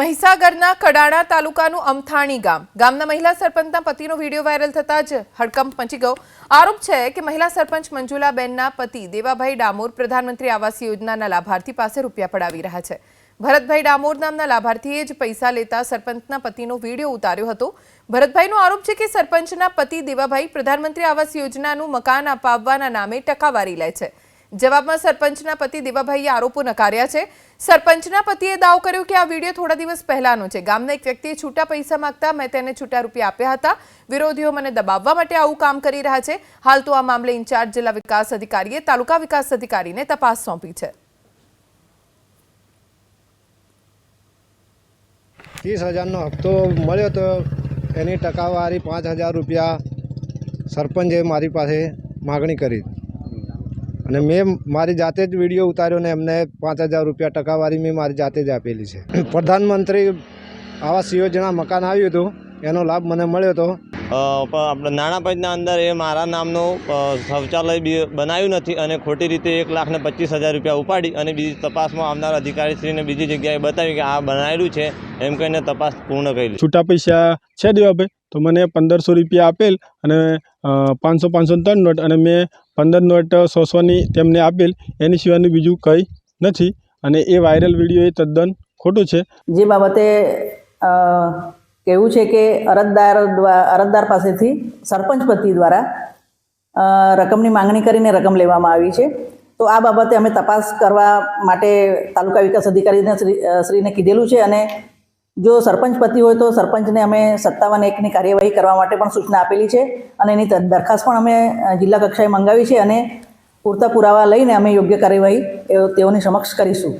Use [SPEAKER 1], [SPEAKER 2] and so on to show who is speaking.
[SPEAKER 1] મહીસાગરના કડાણા તાલુકાનું અમથાણી ગામ. ગામના મહિલા સરપંચના પતિનો વીડિયો વાયરલ થતા જ હડકંપ મચી ગયો. આરોપ છે કે મહિલા સરપંચ મંજુલાબેનના પતિ દેવાભાઈ ડામોર પ્રધાનમંત્રી આવાસ યોજનાના લાભાર્થી પાસે રૂપિયા પડાવી રહ્યા છે. ભરતભાઈ ડામોર નામના લાભાર્થીએ જ પૈસા લેતા સરપંચના પતિનો વીડિયો ઉતાર્યો હતો. ભરતભાઈનો આરોપ છે કે સરપંચના પતિ દેવાભાઈ પ્રધાનમંત્રી આવાસ યોજનાનું મકાન અપાવવાના નામે ટકાવારી લે છે. જવાબમાં સરપંચના પતિ દેવાભાઈએ આરોપો નકાર્યા છે. સરપંચના પતિએ દાવો કર્યો કે આ વીડિયો થોડા દિવસ પહેલાનો છે. ગામના એક વ્યક્તિએ છૂટા પૈસા માંગતા મેં તેને છૂટા રૂપિયા આપ્યા હતા. વિરોધીઓ મને દબાવવા માટે આવું કામ કરી રહ્યા છે. હાલ તો આ મામલે ઇન્ચાર્જ જિલ્લા વિકાસ અધિકારીએ તાલુકા વિકાસ અધિકારીને તપાસ સોંપી છે.
[SPEAKER 2] ત્રીસ હજારનો હપ્તો મળ્યો તો એની ટકાવારી પાંચ હજાર રૂપિયા સરપંચે મારી પાસે માગણી કરી. અને મેં મારી જાતે જ વીડિયો ઉતાર્યો ને એમને પાંચ હજાર રૂપિયા ટકાવારી મેં મારી જાતે જ આપેલી છે. પ્રધાનમંત્રી આવાસ યોજના મકાન આવ્યું હતું એનો લાભ મને મળ્યો હતો
[SPEAKER 3] આપણે નાણાં પંચના અંદર એ મારા નામનું શૌચાલય બી બનાવ્યું નથી અને ખોટી રીતે એક લાખ ને પચીસ હજાર રૂપિયા ઉપાડી અને બીજી તપાસમાં આવનાર અધિકારીશ્રીને બીજી જગ્યાએ બતાવી કે આ બનાવેલું છે એમ કહીને તપાસ પૂર્ણ કરી
[SPEAKER 4] છૂટા પૈસા છે દેવાભાઈ? તો મને પંદરસો રૂપિયા આપેલ અને પાંચસો પાંચસો ત્રણ નોટ અને મેં પંદર નોટ સો સોની તેમને આપેલ. એની સિવાયનું બીજું કંઈ નથી અને એ વાયરલ વીડિયો એ તદ્દન ખોટું છે.
[SPEAKER 5] જે બાબતે કહેવું છે કે અરજદાર અરજદાર પાસેથી સરપંચ પતિ દ્વારા રકમની માંગણી કરીને રકમ લેવામાં આવી છે. તો આ બાબતે અમે તપાસ કરવા માટે તાલુકા વિકાસ અધિકારીને શ્રી શ્રીને કીધેલું છે અને જો સરપંચ પતિ હોય તો સરપંચને અમે સત્તાવન એકની કાર્યવાહી કરવા માટે પણ સૂચના આપેલી છે અને એની દરખાસ્ત પણ અમે જિલ્લા કક્ષાએ મંગાવી છે અને પૂરતા પુરાવા લઈને અમે યોગ્ય કાર્યવાહી તેઓની સમક્ષ કરીશું.